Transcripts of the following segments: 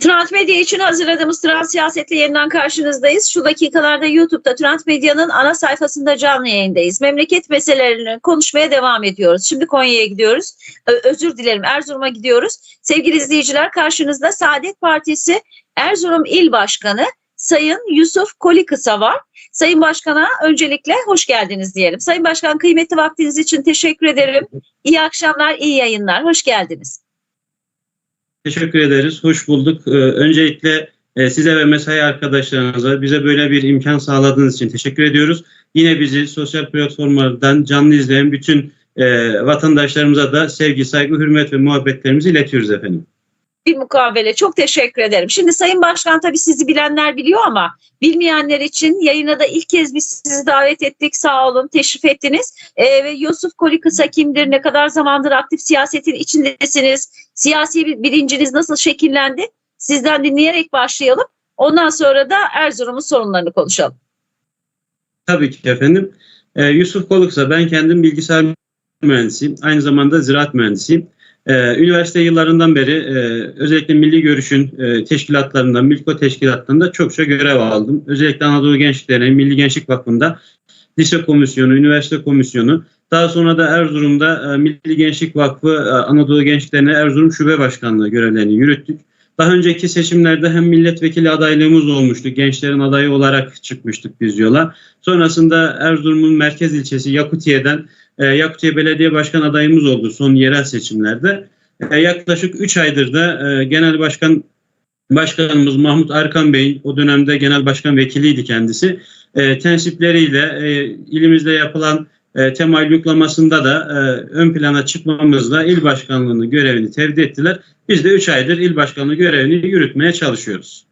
Trans Medya için hazırladığımız Trans Siyaset'le yeniden karşınızdayız. Şu dakikalarda YouTube'da Trans Medya'nın ana sayfasında canlı yayındayız. Memleket meselelerini konuşmaya devam ediyoruz. Şimdi Konya'ya gidiyoruz. Özür dilerim Erzurum'a gidiyoruz. Sevgili izleyiciler karşınızda Saadet Partisi Erzurum İl Başkanı Sayın Yusuf Kolikısa var. Sayın Başkan'a öncelikle hoş geldiniz diyelim. Sayın Başkan kıymetli vaktiniz için teşekkür ederim. İyi akşamlar, iyi yayınlar. Hoş geldiniz. Teşekkür ederiz. Hoş bulduk. Ee, öncelikle e, size ve mesai arkadaşlarınıza bize böyle bir imkan sağladığınız için teşekkür ediyoruz. Yine bizi sosyal platformlardan canlı izleyen bütün e, vatandaşlarımıza da sevgi, saygı, hürmet ve muhabbetlerimizi iletiyoruz efendim. Bir mukavele. Çok teşekkür ederim. Şimdi Sayın Başkan tabii sizi bilenler biliyor ama bilmeyenler için yayına da ilk kez biz sizi davet ettik. Sağ olun, teşrif ettiniz. Ee, ve Yusuf Kolikısa kimdir? Ne kadar zamandır aktif siyasetin içindesiniz? Siyasi bir bilinciniz nasıl şekillendi? Sizden dinleyerek başlayalım. Ondan sonra da Erzurum'un sorunlarını konuşalım. Tabii ki efendim. Ee, Yusuf Koluksa, ben kendim bilgisayar mühendisiyim. Aynı zamanda ziraat mühendisiyim. Ee, üniversite yıllarından beri e, özellikle Milli Görüş'ün e, teşkilatlarında, Milko teşkilatlarında çokça görev aldım. Özellikle Anadolu Gençlikleri, Milli Gençlik Vakfı'nda lise komisyonu, üniversite komisyonu, daha sonra da Erzurum'da e, Milli Gençlik Vakfı e, Anadolu Gençliklerine Erzurum Şube Başkanlığı görevlerini yürüttük. Daha önceki seçimlerde hem milletvekili adaylığımız olmuştu. Gençlerin adayı olarak çıkmıştık biz yola. Sonrasında Erzurum'un merkez ilçesi Yakutiye'den e, Yakutiye Belediye Başkan adayımız oldu son yerel seçimlerde. E, yaklaşık 3 aydır da e, Genel Başkan Başkanımız Mahmut Arkan Bey'in o dönemde Genel Başkan Vekiliydi kendisi. E, tensipleriyle e, ilimizde yapılan e, temayül yoklamasında da e, ön plana çıkmamızla il başkanlığını görevini tevdi ettiler. Biz de 3 aydır il başkanlığı görevini yürütmeye çalışıyoruz.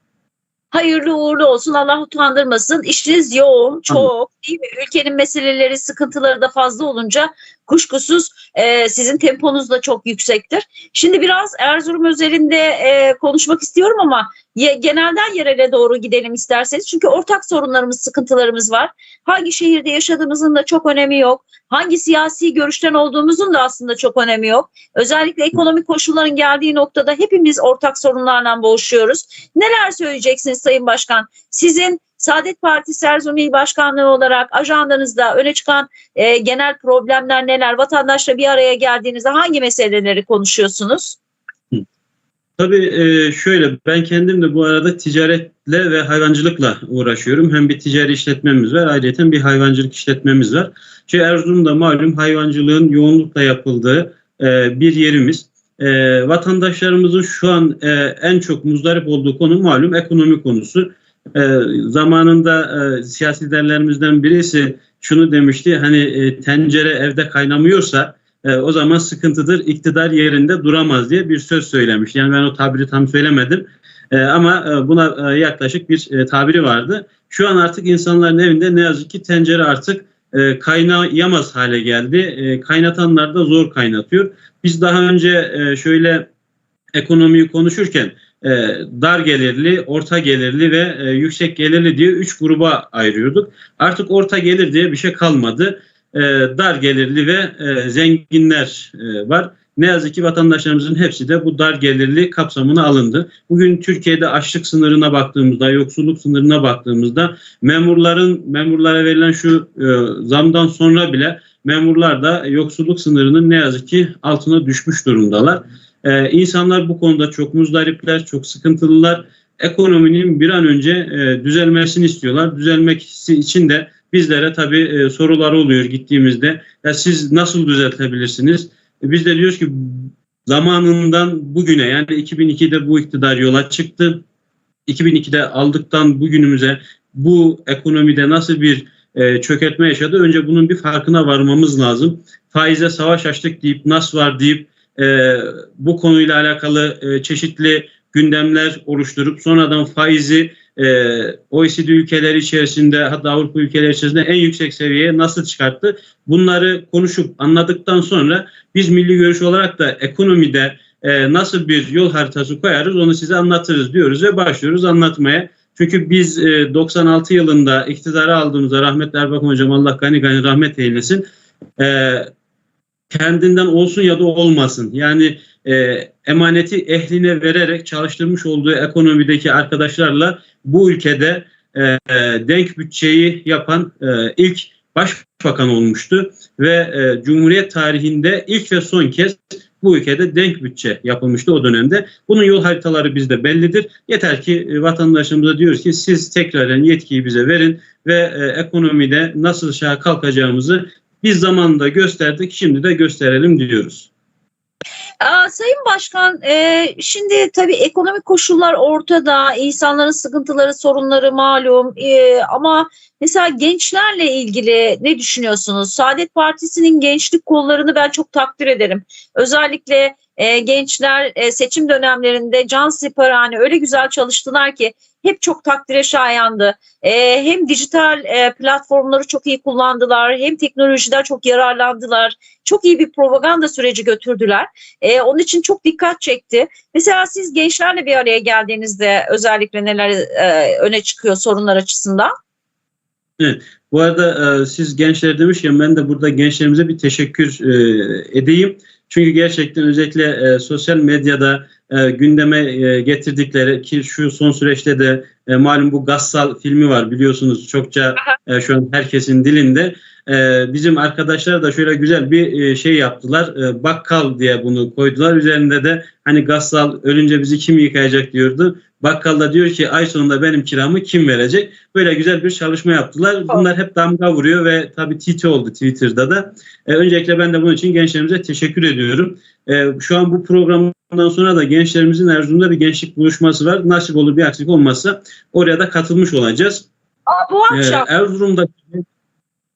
Hayırlı uğurlu olsun. Allah utandırmasın. İşiniz yoğun, çok değil mi? Ülkenin meseleleri, sıkıntıları da fazla olunca kuşkusuz e, sizin temponuz da çok yüksektir. Şimdi biraz Erzurum özelinde e, konuşmak istiyorum ama ye, genelden yerele doğru gidelim isterseniz. Çünkü ortak sorunlarımız, sıkıntılarımız var. Hangi şehirde yaşadığımızın da çok önemi yok. Hangi siyasi görüşten olduğumuzun da aslında çok önemi yok. Özellikle ekonomik koşulların geldiği noktada hepimiz ortak sorunlarla boğuşuyoruz. Neler söyleyeceksiniz Sayın Başkan? Sizin Saadet Partisi Erzurum İl Başkanlığı olarak ajandanızda öne çıkan e, genel problemler neler? Vatandaşla bir araya geldiğinizde hangi meseleleri konuşuyorsunuz? Tabii e, şöyle ben kendim de bu arada ticaretle ve hayvancılıkla uğraşıyorum. Hem bir ticari işletmemiz var ayrıca bir hayvancılık işletmemiz var. Şey Erzurum'da malum hayvancılığın yoğunlukla yapıldığı e, bir yerimiz. E, vatandaşlarımızın şu an en çok muzdarip olduğu konu malum ekonomi konusu. E, zamanında e, siyasi liderlerimizden birisi şunu demişti hani e, tencere evde kaynamıyorsa e, o zaman sıkıntıdır iktidar yerinde duramaz diye bir söz söylemiş. Yani ben o tabiri tam söylemedim E, ama e, buna e, yaklaşık bir e, tabiri vardı. Şu an artık insanların evinde ne yazık ki tencere artık e, kaynayamaz hale geldi. E, kaynatanlar da zor kaynatıyor. Biz daha önce e, şöyle ekonomiyi konuşurken e, dar gelirli, orta gelirli ve e, yüksek gelirli diye üç gruba ayırıyorduk. Artık orta gelir diye bir şey kalmadı. E, dar gelirli ve e, zenginler e, var. Ne yazık ki vatandaşlarımızın hepsi de bu dar gelirli kapsamına alındı. Bugün Türkiye'de açlık sınırına baktığımızda, yoksulluk sınırına baktığımızda memurların memurlara verilen şu e, zamdan sonra bile memurlar da yoksulluk sınırının ne yazık ki altına düşmüş durumdalar. Ee, insanlar bu konuda çok muzdaripler, çok sıkıntılılar. Ekonominin bir an önce e, düzelmesini istiyorlar. Düzelmek için de bizlere tabii e, sorular oluyor gittiğimizde. Ya siz nasıl düzeltebilirsiniz? E, biz de diyoruz ki zamanından bugüne yani 2002'de bu iktidar yola çıktı. 2002'de aldıktan bugünümüze bu ekonomide nasıl bir e, çökertme yaşadı? Önce bunun bir farkına varmamız lazım. Faize savaş açtık deyip nas var deyip e, bu konuyla alakalı e, çeşitli gündemler oluşturup sonradan faizi e, OECD ülkeleri içerisinde hatta Avrupa ülkeleri içerisinde en yüksek seviyeye nasıl çıkarttı? Bunları konuşup anladıktan sonra biz milli görüş olarak da ekonomide e, nasıl bir yol haritası koyarız onu size anlatırız diyoruz ve başlıyoruz anlatmaya. Çünkü biz e, 96 yılında iktidarı aldığımızda rahmetli Erbakan Hocam Allah gani gani rahmet eylesin. E, kendinden olsun ya da olmasın. Yani e, emaneti ehline vererek çalıştırmış olduğu ekonomideki arkadaşlarla bu ülkede e, denk bütçeyi yapan e, ilk başbakan olmuştu ve e, Cumhuriyet tarihinde ilk ve son kez bu ülkede denk bütçe yapılmıştı o dönemde. Bunun yol haritaları bizde bellidir. Yeter ki e, vatandaşlarımıza diyoruz ki siz tekraren yetkiyi bize verin ve e, ekonomide nasıl şaha kalkacağımızı biz zamanında gösterdik, şimdi de gösterelim diyoruz. Aa, Sayın Başkan, e, şimdi tabii ekonomik koşullar ortada, insanların sıkıntıları, sorunları malum E, ama mesela gençlerle ilgili ne düşünüyorsunuz? Saadet Partisi'nin gençlik kollarını ben çok takdir ederim. Özellikle e, gençler e, seçim dönemlerinde can siparhane öyle güzel çalıştılar ki hep çok takdire şayandı. E, hem dijital e, platformları çok iyi kullandılar, hem teknolojiden çok yararlandılar. Çok iyi bir propaganda süreci götürdüler. E, onun için çok dikkat çekti. Mesela siz gençlerle bir araya geldiğinizde özellikle neler e, öne çıkıyor sorunlar açısından? Bu arada e, siz gençler demişken ben de burada gençlerimize bir teşekkür e, edeyim. Çünkü gerçekten özellikle e, sosyal medyada e, gündeme e, getirdikleri ki şu son süreçte de e, malum bu Gassal filmi var biliyorsunuz çokça e, şu an herkesin dilinde. E, bizim arkadaşlar da şöyle güzel bir e, şey yaptılar. E, bakkal diye bunu koydular. Üzerinde de hani Gassal ölünce bizi kim yıkayacak diyordu. Bakkal da diyor ki ay sonunda benim kiramı kim verecek? Böyle güzel bir çalışma yaptılar. Bunlar hep damga vuruyor ve tabii TT oldu Twitter'da da. E, öncelikle ben de bunun için gençlerimize teşekkür ediyorum. E, şu an bu programdan sonra da gençlerimizin Erzurum'da bir gençlik buluşması var. Nasip olur bir aksilik olmazsa oraya da katılmış olacağız. Aa, bu E, akşam.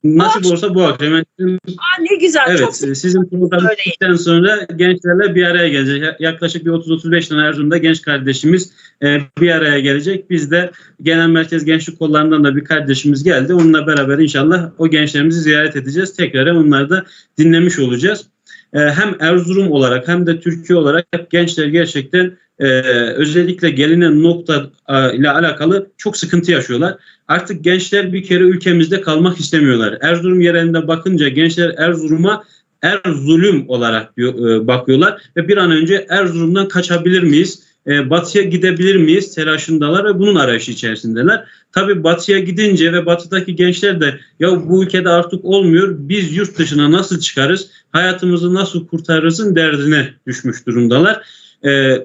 Nasip olursa bu akşam. Aa, ne güzel. çok Evet, e, sizin program Söyleyin. bittikten sonra gençlerle bir araya gelecek. Ya- Yaklaşık bir 30-35 tane Erzurum'da genç kardeşimiz e, bir araya gelecek. Biz de Genel Merkez Gençlik Kollarından da bir kardeşimiz geldi. Onunla beraber inşallah o gençlerimizi ziyaret edeceğiz. Tekrar onları da dinlemiş olacağız. E, hem Erzurum olarak hem de Türkiye olarak gençler gerçekten e, özellikle gelinen nokta e, ile alakalı çok sıkıntı yaşıyorlar. Artık gençler bir kere ülkemizde kalmak istemiyorlar. Erzurum yerelinde bakınca gençler Erzurum'a Erzulüm olarak e, bakıyorlar ve bir an önce Erzurum'dan kaçabilir miyiz? E, batıya gidebilir miyiz? Telaşındalar ve bunun arayışı içerisindeler. Tabii batıya gidince ve batıdaki gençler de ya bu ülkede artık olmuyor. Biz yurt dışına nasıl çıkarız? Hayatımızı nasıl kurtarırızın derdine düşmüş durumdalar. E,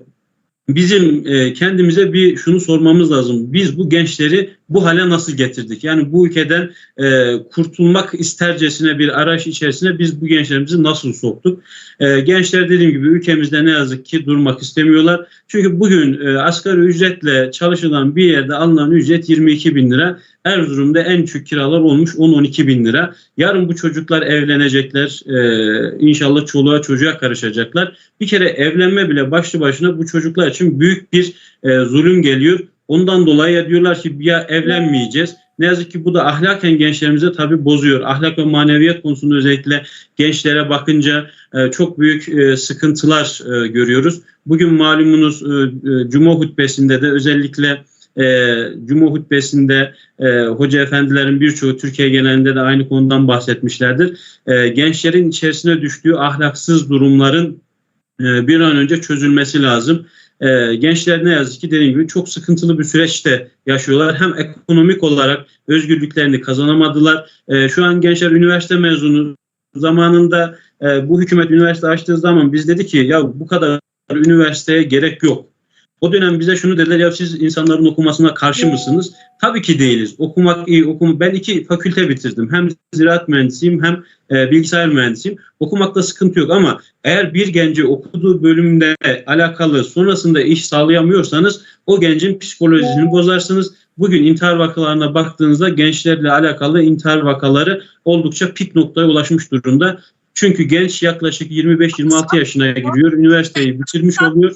bizim e, kendimize bir şunu sormamız lazım. Biz bu gençleri bu hale nasıl getirdik? Yani bu ülkeden e, kurtulmak istercesine bir araç içerisine biz bu gençlerimizi nasıl soktuk? E, gençler dediğim gibi ülkemizde ne yazık ki durmak istemiyorlar. Çünkü bugün e, asgari ücretle çalışılan bir yerde alınan ücret 22 bin lira. Erzurum'da en düşük kiralar olmuş 10-12 bin lira. Yarın bu çocuklar evlenecekler. E, inşallah çoluğa çocuğa karışacaklar. Bir kere evlenme bile başlı başına bu çocuklar için büyük bir e, zulüm geliyor. Ondan dolayı ya diyorlar ki ya evlenmeyeceğiz. Ne yazık ki bu da ahlaken gençlerimize tabii bozuyor. Ahlak ve maneviyat konusunda özellikle gençlere bakınca e, çok büyük e, sıkıntılar e, görüyoruz. Bugün malumunuz Cuma hutbesinde de özellikle Cuma hutbesinde hoca efendilerin birçoğu Türkiye genelinde de aynı konudan bahsetmişlerdir. Gençlerin içerisine düştüğü ahlaksız durumların bir an önce çözülmesi lazım. E, gençler ne yazık ki dediğim gibi çok sıkıntılı bir süreçte yaşıyorlar. Hem ekonomik olarak özgürlüklerini kazanamadılar. E, şu an gençler üniversite mezunu zamanında e, bu hükümet üniversite açtığı zaman biz dedi ki ya bu kadar üniversiteye gerek yok. O dönem bize şunu dediler ya siz insanların okumasına karşı mısınız? Tabii ki değiliz. Okumak iyi. Okum ben iki fakülte bitirdim. Hem ziraat mühendisiyim hem e, bilgisayar mühendisiyim. Okumakta sıkıntı yok ama eğer bir genci okuduğu bölümde alakalı sonrasında iş sağlayamıyorsanız o gencin psikolojisini bozarsınız. Bugün intihar vakalarına baktığınızda gençlerle alakalı intihar vakaları oldukça pik noktaya ulaşmış durumda. Çünkü genç yaklaşık 25-26 yaşına giriyor. Üniversiteyi bitirmiş oluyor.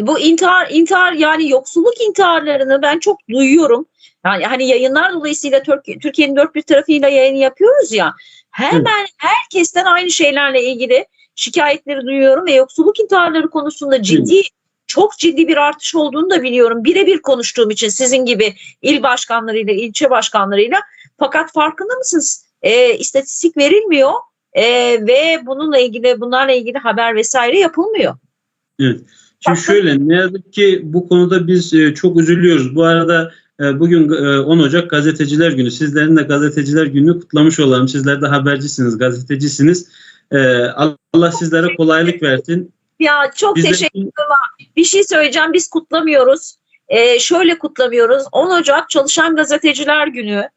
Bu intihar intihar yani yoksulluk intiharlarını ben çok duyuyorum. Yani hani yayınlar dolayısıyla Türk- Türkiye'nin dört bir tarafıyla yayın yapıyoruz ya. Hemen herkesten aynı şeylerle ilgili şikayetleri duyuyorum ve yoksulluk intiharları konusunda ciddi çok ciddi bir artış olduğunu da biliyorum. Birebir konuştuğum için sizin gibi il başkanlarıyla, ilçe başkanlarıyla. Fakat farkında mısınız? E, istatistik verilmiyor. e, ve bununla ilgili bunlarla ilgili haber vesaire yapılmıyor. Evet. Şimdi şöyle ne yazık ki bu konuda biz e, çok üzülüyoruz. Bu arada e, bugün e, 10 Ocak Gazeteciler Günü. Sizlerin de Gazeteciler Günü'nü kutlamış olalım. Sizler de habercisiniz, gazetecisiniz. E, Allah sizlere kolaylık versin. Ya çok Biz teşekkür bir şey söyleyeceğim. Biz kutlamıyoruz. Ee, şöyle kutlamıyoruz. 10 Ocak Çalışan Gazeteciler Günü.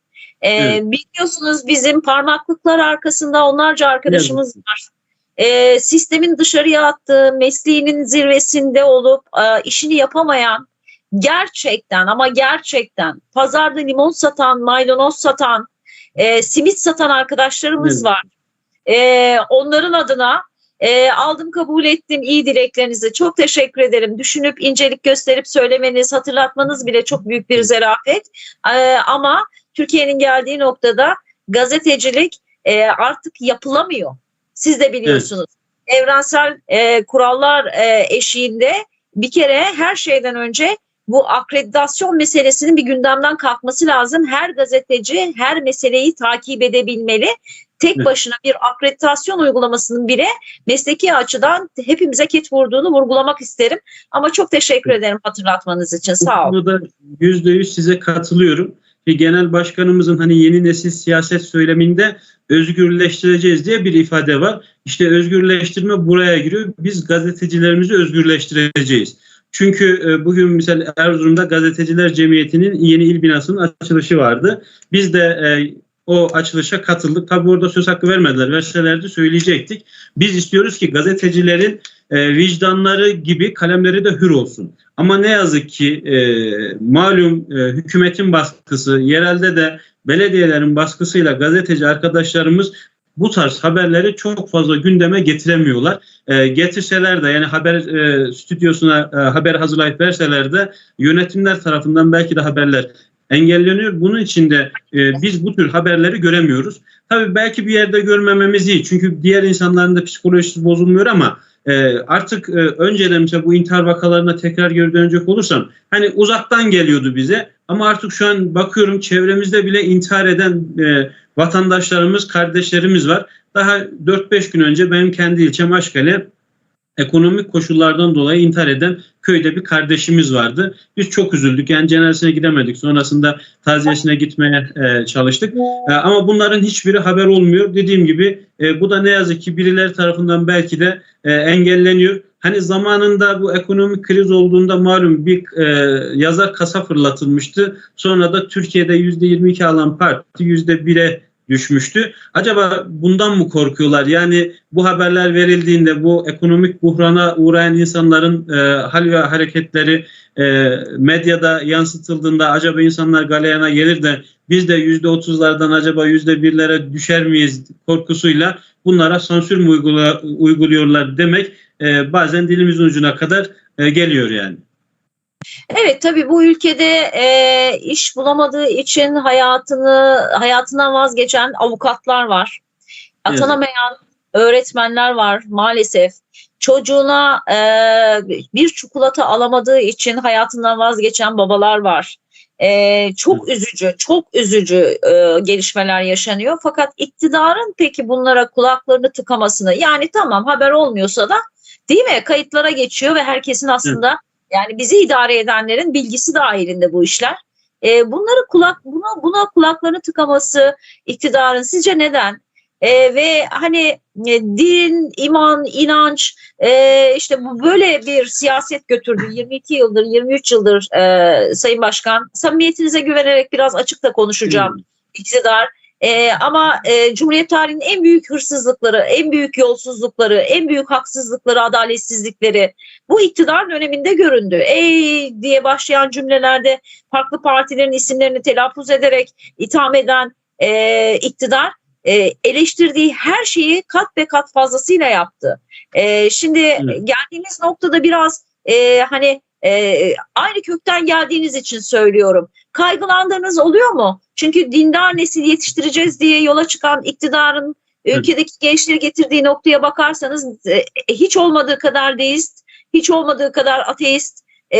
Ee, Evet. Biliyorsunuz bizim parmaklıklar arkasında onlarca arkadaşımız var. Ee, sistemin dışarıya attığı, mesleğinin zirvesinde olup e, işini yapamayan, gerçekten ama gerçekten pazarda limon satan, maydanoz satan, e, simit satan arkadaşlarımız var. Ee, onların adına e, aldım kabul ettim iyi dileklerinizi. Çok teşekkür ederim. Düşünüp incelik gösterip söylemeniz, hatırlatmanız bile çok büyük bir zarafet. Ee, ama Türkiye'nin geldiği noktada gazetecilik e, artık yapılamıyor. Siz de biliyorsunuz. Evrensel e, kurallar e, eşiğinde bir kere her şeyden önce bu akreditasyon meselesinin bir gündemden kalkması lazım. Her gazeteci her meseleyi takip edebilmeli. Tek Evet. başına bir akreditasyon uygulamasının bile mesleki açıdan hepimize ket vurduğunu vurgulamak isterim. Ama çok teşekkür ederim hatırlatmanız için. Sağ Bu olun. konuda yüzde yüz size katılıyorum. Ve genel başkanımızın hani yeni nesil siyaset söyleminde özgürleştireceğiz diye bir ifade var. İşte özgürleştirme buraya giriyor. Biz gazetecilerimizi özgürleştireceğiz. Çünkü e, bugün mesela Erzurum'da Gazeteciler Cemiyeti'nin yeni il binasının açılışı vardı. Biz de e, o açılışa katıldık. Tabii orada söz hakkı vermediler. Verselerdi söyleyecektik. Biz istiyoruz ki gazetecilerin e, vicdanları gibi kalemleri de hür olsun. Ama ne yazık ki e, malum e, hükümetin baskısı, yerelde de belediyelerin baskısıyla gazeteci arkadaşlarımız bu tarz haberleri çok fazla gündeme getiremiyorlar. E, getirseler de yani haber e, stüdyosuna e, haber hazırlayıp verseler de yönetimler tarafından belki de haberler engelleniyor. Bunun için de e, biz bu tür haberleri göremiyoruz. Tabii belki bir yerde görmememiz iyi. Çünkü diğer insanların da psikolojisi bozulmuyor ama e, artık e, önceden mesela bu intihar vakalarına tekrar geri dönecek olursam hani uzaktan geliyordu bize ama artık şu an bakıyorum çevremizde bile intihar eden e, vatandaşlarımız, kardeşlerimiz var. Daha 4-5 gün önce benim kendi ilçem Aşkale ekonomik koşullardan dolayı intihar eden köyde bir kardeşimiz vardı. Biz çok üzüldük. Yani cenazesine gidemedik. Sonrasında taziyesine gitmeye e, çalıştık. E, ama bunların hiçbiri haber olmuyor. Dediğim gibi e, bu da ne yazık ki birileri tarafından belki de e, engelleniyor. Hani zamanında bu ekonomik kriz olduğunda malum bir e, yazar kasa fırlatılmıştı. Sonra da Türkiye'de %22 alan parti %1'e düşmüştü. Acaba bundan mı korkuyorlar? Yani bu haberler verildiğinde bu ekonomik buhrana uğrayan insanların e, hal ve hareketleri e, medyada yansıtıldığında acaba insanlar galeyana gelir de biz de yüzde otuzlardan acaba yüzde birlere düşer miyiz korkusuyla bunlara sansür mü uygula, uyguluyorlar demek e, bazen dilimizin ucuna kadar e, geliyor yani. Evet tabii bu ülkede e, iş bulamadığı için hayatını hayatından vazgeçen avukatlar var. Evet. Atanamayan öğretmenler var maalesef. Çocuğuna e, bir çikolata alamadığı için hayatından vazgeçen babalar var. E, çok üzücü, çok üzücü e, gelişmeler yaşanıyor. Fakat iktidarın peki bunlara kulaklarını tıkamasını yani tamam haber olmuyorsa da değil mi kayıtlara geçiyor ve herkesin aslında yani bizi idare edenlerin bilgisi dahilinde bu işler. E, bunları kulak buna buna kulaklarını tıkaması iktidarın sizce neden? E, ve hani e, din, iman, inanç e, işte bu böyle bir siyaset götürdü 22 yıldır 23 yıldır e, Sayın Başkan. Samimiyetinize güvenerek biraz açıkta konuşacağım iktidar. E, ama e, Cumhuriyet tarihinin en büyük hırsızlıkları, en büyük yolsuzlukları, en büyük haksızlıkları, adaletsizlikleri bu iktidar döneminde göründü. Ey diye başlayan cümlelerde farklı partilerin isimlerini telaffuz ederek itham eden e, iktidar e, eleştirdiği her şeyi kat be kat fazlasıyla yaptı. E, şimdi Evet. geldiğimiz noktada biraz e, hani e, aynı kökten geldiğiniz için söylüyorum. Kaygılandığınız oluyor mu? Çünkü dindar nesil yetiştireceğiz diye yola çıkan iktidarın Evet. ülkedeki gençleri getirdiği noktaya bakarsanız e, hiç olmadığı kadar deist, hiç olmadığı kadar ateist, e,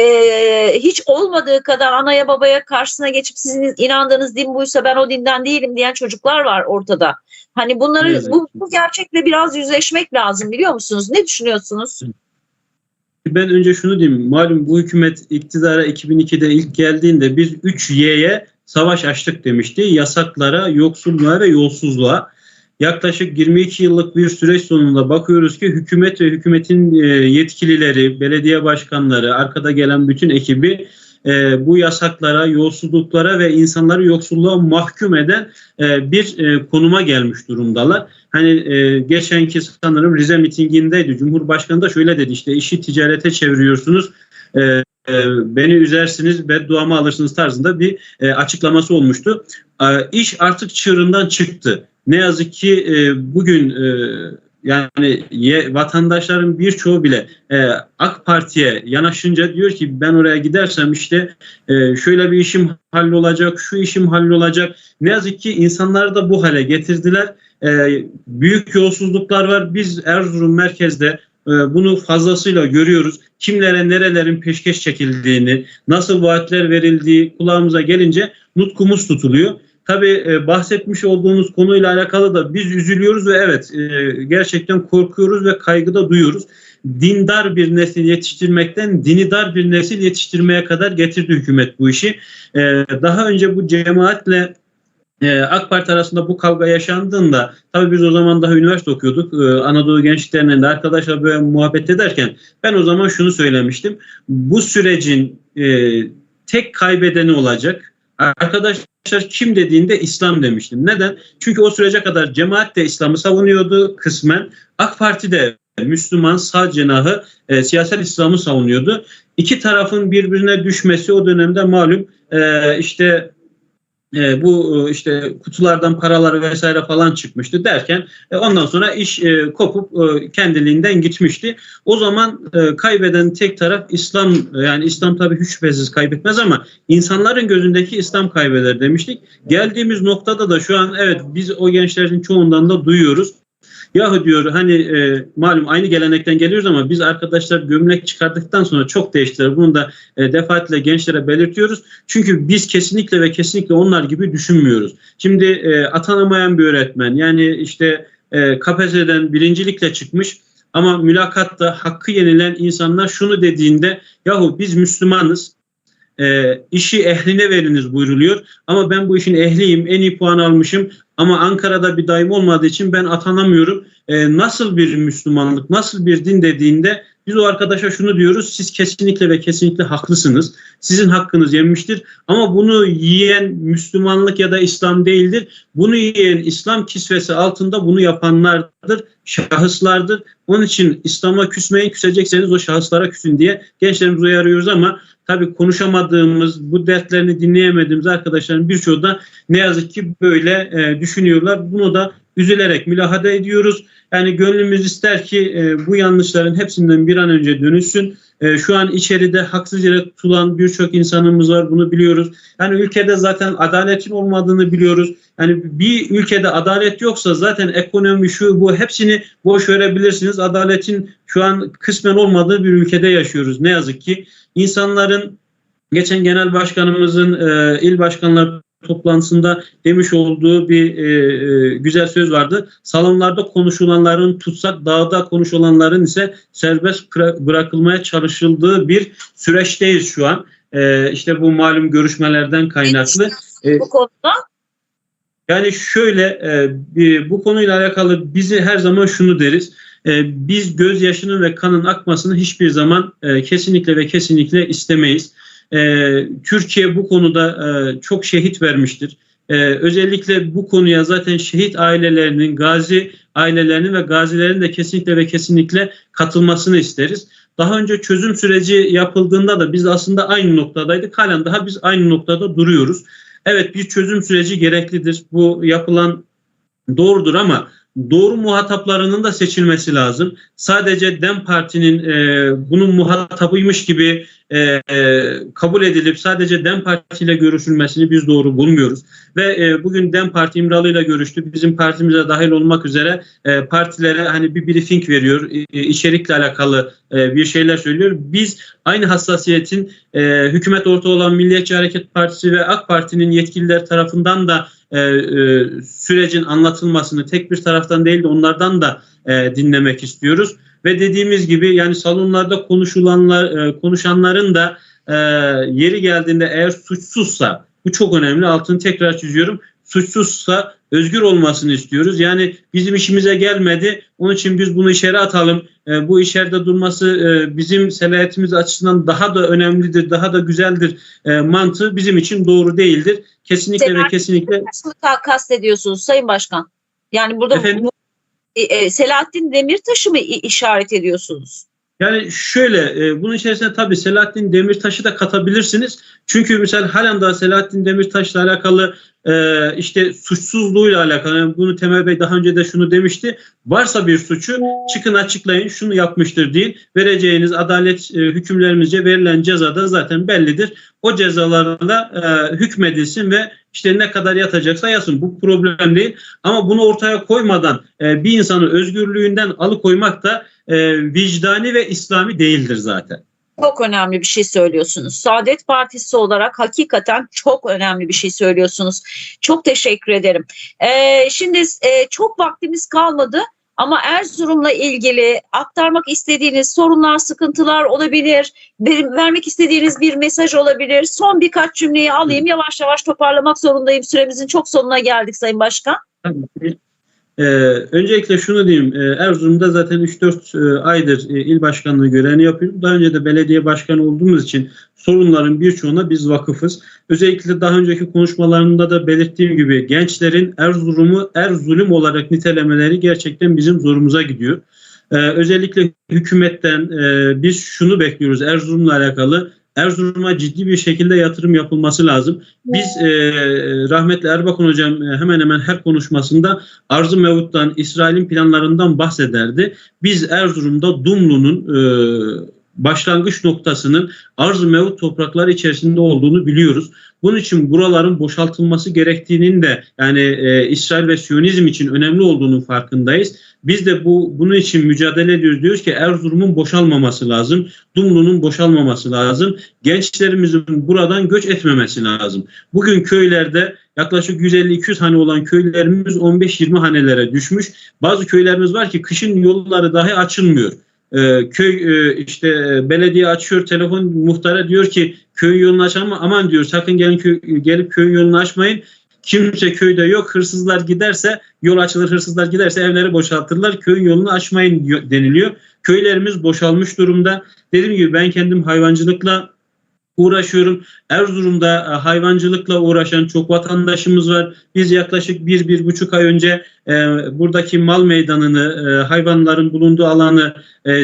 hiç olmadığı kadar anaya babaya karşısına geçip sizin inandığınız din buysa ben o dinden değilim diyen çocuklar var ortada. Hani bunları yazık bu, bu gerçekle biraz yüzleşmek lazım biliyor musunuz? Ne düşünüyorsunuz? Ben önce şunu diyeyim. Malum bu hükümet iktidara 2002'de ilk geldiğinde biz 3Y'ye savaş açtık demişti. Yasaklara, yoksulluğa ve yolsuzluğa. Yaklaşık 22 yıllık bir süreç sonunda bakıyoruz ki hükümet ve hükümetin e, yetkilileri, belediye başkanları, arkada gelen bütün ekibi e, bu yasaklara, yolsuzluklara ve insanları yoksulluğa mahkum eden e, bir e, konuma gelmiş durumdalar. Hani e, geçenki sanırım Rize mitingindeydi. Cumhurbaşkanı da şöyle dedi işte işi ticarete çeviriyorsunuz. E, e, beni üzersiniz, bedduamı alırsınız tarzında bir e, açıklaması olmuştu. E, iş artık çığırından çıktı. Ne yazık ki e, bugün e, yani ye, vatandaşların birçoğu bile e, AK Parti'ye yanaşınca diyor ki ben oraya gidersem işte e, şöyle bir işim hallolacak, şu işim hallolacak. Ne yazık ki insanları da bu hale getirdiler. E, büyük yolsuzluklar var. Biz Erzurum merkezde e, bunu fazlasıyla görüyoruz. Kimlere nerelerin peşkeş çekildiğini, nasıl vaatler verildiği kulağımıza gelince nutkumuz tutuluyor. Tabii e, bahsetmiş olduğunuz konuyla alakalı da biz üzülüyoruz ve evet e, gerçekten korkuyoruz ve kaygıda duyuyoruz. Dindar bir nesil yetiştirmekten dinidar bir nesil yetiştirmeye kadar getirdi hükümet bu işi. E, daha önce bu cemaatle AK Parti arasında bu kavga yaşandığında tabii biz o zaman daha üniversite okuyorduk. Anadolu Gençlik Derneği'nde arkadaşlar böyle muhabbet ederken ben o zaman şunu söylemiştim. Bu sürecin tek kaybedeni olacak. Arkadaşlar kim dediğinde İslam demiştim. Neden? Çünkü o sürece kadar cemaat de İslam'ı savunuyordu kısmen. AK Parti de Müslüman sağ cenahı e, siyasal İslam'ı savunuyordu. İki tarafın birbirine düşmesi o dönemde malum e, işte e, bu e, işte kutulardan paralar vesaire falan çıkmıştı derken e, ondan sonra iş e, kopup e, kendiliğinden gitmişti. O zaman e, kaybeden tek taraf İslam yani İslam tabii hiç şüphesiz kaybetmez ama insanların gözündeki İslam kaybeder demiştik. Geldiğimiz noktada da şu an evet biz o gençlerin çoğundan da duyuyoruz. Yahu diyor hani e, malum aynı gelenekten geliyoruz ama biz arkadaşlar gömlek çıkardıktan sonra çok değiştiler. Bunu da e, defaatle gençlere belirtiyoruz. Çünkü biz kesinlikle ve kesinlikle onlar gibi düşünmüyoruz. Şimdi e, atanamayan bir öğretmen yani işte e, KPSS'den birincilikle çıkmış ama mülakatta hakkı yenilen insanlar şunu dediğinde yahu biz Müslümanız e, işi ehline veriniz buyruluyor. Ama ben bu işin ehliyim, en iyi puan almışım ama Ankara'da bir daim olmadığı için ben atanamıyorum. E, nasıl bir Müslümanlık, nasıl bir din dediğinde biz o arkadaşa şunu diyoruz, siz kesinlikle ve kesinlikle haklısınız. Sizin hakkınız yenmiştir ama bunu yiyen Müslümanlık ya da İslam değildir. Bunu yiyen İslam kisvesi altında bunu yapanlardır, şahıslardır. Onun için İslam'a küsmeyin, küsecekseniz o şahıslara küsün diye gençlerimizi uyarıyoruz ama tabii konuşamadığımız, bu dertlerini dinleyemediğimiz arkadaşların birçoğu da ne yazık ki böyle e, düşünüyorlar. Bunu da üzülerek mülahada ediyoruz. Yani gönlümüz ister ki e, bu yanlışların hepsinden bir an önce dönüşsün. E, şu an içeride haksız yere tutulan birçok insanımız var bunu biliyoruz. Yani ülkede zaten adaletin olmadığını biliyoruz. Yani bir ülkede adalet yoksa zaten ekonomi şu bu hepsini boş verebilirsiniz. Adaletin şu an kısmen olmadığı bir ülkede yaşıyoruz ne yazık ki. İnsanların geçen genel başkanımızın e, il başkanları toplantısında demiş olduğu bir e, e, güzel söz vardı. Salonlarda konuşulanların tutsak, dağda konuşulanların ise serbest bıra- bırakılmaya çalışıldığı bir süreçteyiz şu an. E, işte bu malum görüşmelerden kaynaklı. E, Bu konuda yani şöyle e, bu konuyla alakalı bizi her zaman şunu deriz. E, biz gözyaşının ve kanın akmasını hiçbir zaman e, kesinlikle ve kesinlikle istemeyiz. E, Türkiye bu konuda e, çok şehit vermiştir. E, özellikle bu konuya zaten şehit ailelerinin, gazi ailelerinin ve gazilerin de kesinlikle ve kesinlikle katılmasını isteriz. Daha önce çözüm süreci yapıldığında da biz aslında aynı noktadaydık. Halen daha biz aynı noktada duruyoruz. Evet bir çözüm süreci gereklidir. Bu yapılan doğrudur ama doğru muhataplarının da seçilmesi lazım. Sadece DEM Parti'nin e, bunun muhatabıymış gibi e, e, kabul edilip sadece DEM Parti ile görüşülmesini biz doğru bulmuyoruz. Ve e, bugün DEM Parti İmralı ile görüştü. Bizim partimize dahil olmak üzere e, partilere hani bir briefing veriyor. E, içerikle alakalı e, bir şeyler söylüyor. Biz aynı hassasiyetin e, hükümet ortağı olan Milliyetçi Hareket Partisi ve AK Parti'nin yetkililer tarafından da e, e, sürecin anlatılmasını tek bir taraftan değil de onlardan da e, dinlemek istiyoruz. Ve dediğimiz gibi yani salonlarda konuşulanlar e, konuşanların da e, yeri geldiğinde eğer suçsuzsa bu çok önemli altını tekrar çiziyorum. Suçsuzsa özgür olmasını istiyoruz. Yani bizim işimize gelmedi. Onun için biz bunu içeri atalım. E, bu içeride durması e, bizim selahiyetimiz açısından daha da önemlidir, daha da güzeldir e, mantığı bizim için doğru değildir. Kesinlikle ve kesinlikle. Nasıl ka- kastediyorsunuz Sayın Başkan? Yani burada Efendim? E, e, Selahattin Demirtaş'ı mı işaret ediyorsunuz? Yani şöyle e, bunun içerisine tabii Selahattin Demirtaş'ı da katabilirsiniz. Çünkü mesela halen daha Selahattin Demirtaş'la alakalı e, işte suçsuzluğuyla alakalı yani bunu Temel Bey daha önce de şunu demişti. Varsa bir suçu çıkın açıklayın şunu yapmıştır değil. Vereceğiniz adalet e, hükümlerimizce verilen ceza da zaten bellidir. O cezalarla e, hükmedilsin ve işte ne kadar yatacaksa yatsın. Bu problem değil. Ama bunu ortaya koymadan e, bir insanı özgürlüğünden alıkoymak da e, vicdani ve İslami değildir zaten. Çok önemli bir şey söylüyorsunuz. Saadet Partisi olarak hakikaten çok önemli bir şey söylüyorsunuz. Çok teşekkür ederim. Ee, şimdi e, çok vaktimiz kalmadı ama Erzurum'la ilgili aktarmak istediğiniz sorunlar, sıkıntılar olabilir. Ver- vermek istediğiniz bir mesaj olabilir. Son birkaç cümleyi alayım. Yavaş yavaş toparlamak zorundayım. Süremizin çok sonuna geldik Sayın Başkan. Ee, öncelikle şunu diyeyim. Ee, Erzurum'da zaten 3-4 e, aydır e, il başkanlığı görevini yapıyorum. Daha önce de belediye başkanı olduğumuz için sorunların birçoğuna biz vakıfız. Özellikle daha önceki konuşmalarımda da belirttiğim gibi gençlerin Erzurum'u Erzulum olarak nitelemeleri gerçekten bizim zorumuza gidiyor. Ee, özellikle hükümetten e, biz şunu bekliyoruz Erzurum'la alakalı. Erzurum'a ciddi bir şekilde yatırım yapılması lazım. Biz e, rahmetli Erbakan hocam e, hemen hemen her konuşmasında Arz-ı Mevut'tan, İsrail'in planlarından bahsederdi. Biz Erzurum'da Dumlu'nun e, başlangıç noktasının Arz-ı Mevut toprakları içerisinde olduğunu biliyoruz. Bunun için buraların boşaltılması gerektiğinin de yani e, İsrail ve Siyonizm için önemli olduğunun farkındayız. Biz de bu bunun için mücadele ediyoruz. Diyoruz ki Erzurum'un boşalmaması lazım. Dumlu'nun boşalmaması lazım. Gençlerimizin buradan göç etmemesi lazım. Bugün köylerde yaklaşık 150-200 hane olan köylerimiz 15-20 hanelere düşmüş. Bazı köylerimiz var ki kışın yolları dahi açılmıyor. Ee, köy e, işte e, belediye açıyor telefon muhtara diyor ki köy yolunu açalım ama aman diyor sakın gelin köy, gelip köyün yolunu açmayın. Kimse köyde yok hırsızlar giderse yol açılır hırsızlar giderse evleri boşaltırlar köyün yolunu açmayın deniliyor. Köylerimiz boşalmış durumda. Dediğim gibi ben kendim hayvancılıkla uğraşıyorum. Erzurum'da e, hayvancılıkla uğraşan çok vatandaşımız var. Biz yaklaşık bir, bir buçuk ay önce e, buradaki mal meydanını, e, hayvanların bulunduğu alanı e,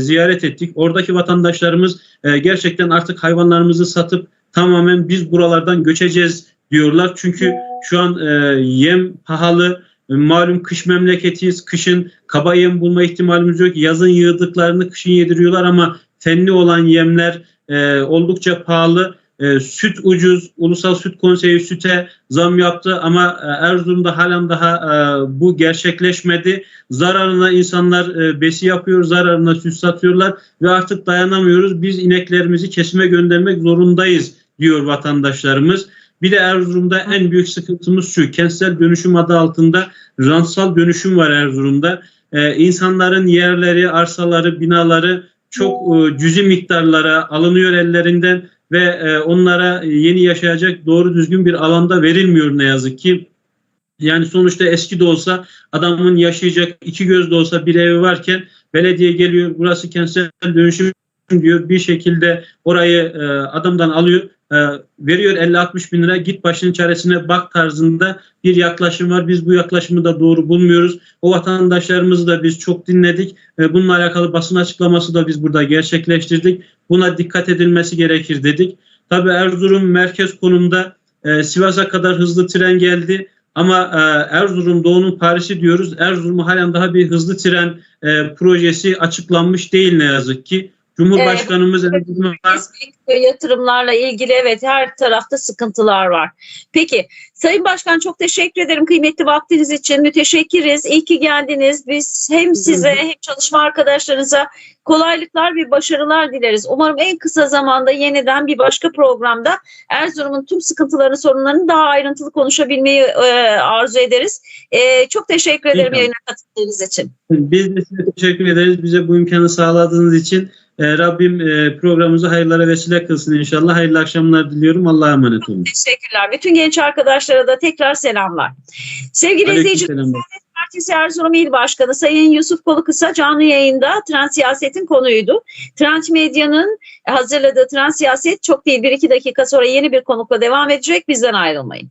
ziyaret ettik. Oradaki vatandaşlarımız e, gerçekten artık hayvanlarımızı satıp tamamen biz buralardan göçeceğiz diyorlar. Çünkü şu an e, yem pahalı. E, Malum kış memleketiyiz. Kışın kaba yem bulma ihtimalimiz yok. Yazın yığdıklarını kışın yediriyorlar ama tenli olan yemler e, oldukça pahalı. E, süt ucuz. Ulusal Süt Konseyi süte zam yaptı ama e, Erzurum'da halen daha e, bu gerçekleşmedi. Zararına insanlar e, besi yapıyor, zararına süt satıyorlar ve artık dayanamıyoruz. Biz ineklerimizi kesime göndermek zorundayız diyor vatandaşlarımız. Bir de Erzurum'da en büyük sıkıntımız şu. Kentsel dönüşüm adı altında rantsal dönüşüm var Erzurum'da. Ee, insanların yerleri, arsaları, binaları çok e, cüzi miktarlara alınıyor ellerinden ve e, onlara yeni yaşayacak doğru düzgün bir alanda verilmiyor ne yazık ki. Yani sonuçta eski de olsa adamın yaşayacak iki göz de olsa bir evi varken belediye geliyor burası kentsel dönüşüm diyor bir şekilde orayı e, adamdan alıyor e, veriyor 50-60 bin lira git başının çaresine bak tarzında bir yaklaşım var. Biz bu yaklaşımı da doğru bulmuyoruz. O vatandaşlarımızı da biz çok dinledik. E, bununla alakalı basın açıklaması da biz burada gerçekleştirdik. Buna dikkat edilmesi gerekir dedik. Tabii Erzurum merkez konumda e, Sivas'a kadar hızlı tren geldi. Ama e, Erzurum Doğu'nun Paris'i diyoruz. Erzurum'u halen daha bir hızlı tren e, projesi açıklanmış değil ne yazık ki. Cumhurbaşkanımız Erdoğan Kesinlikle yatırımlarla ilgili evet her tarafta sıkıntılar var. Peki Sayın Başkan çok teşekkür ederim kıymetli vaktiniz için. Müteşekkiriz. İyi ki geldiniz. Biz hem size hem çalışma arkadaşlarınıza kolaylıklar ve başarılar dileriz. Umarım en kısa zamanda yeniden bir başka programda Erzurum'un tüm sıkıntılarını, sorunlarını daha ayrıntılı konuşabilmeyi e, arzu ederiz. E, çok teşekkür ederim İnşallah. yayına katıldığınız için. Biz de size teşekkür ederiz. Bize bu imkanı sağladığınız için e, Rabbim e, programımızı hayırlara vesile kılsın inşallah. Hayırlı akşamlar diliyorum. Allah'a emanet olun. Teşekkürler. Bütün genç arkadaşlara da tekrar selamlar. Sevgili izleyiciler. Partisi Erzurum İl Başkanı Sayın Yusuf Kolukısa canlı yayında trans siyasetin konuydu. Trans Medya'nın hazırladığı trans siyaset çok değil bir iki dakika sonra yeni bir konukla devam edecek. Bizden ayrılmayın.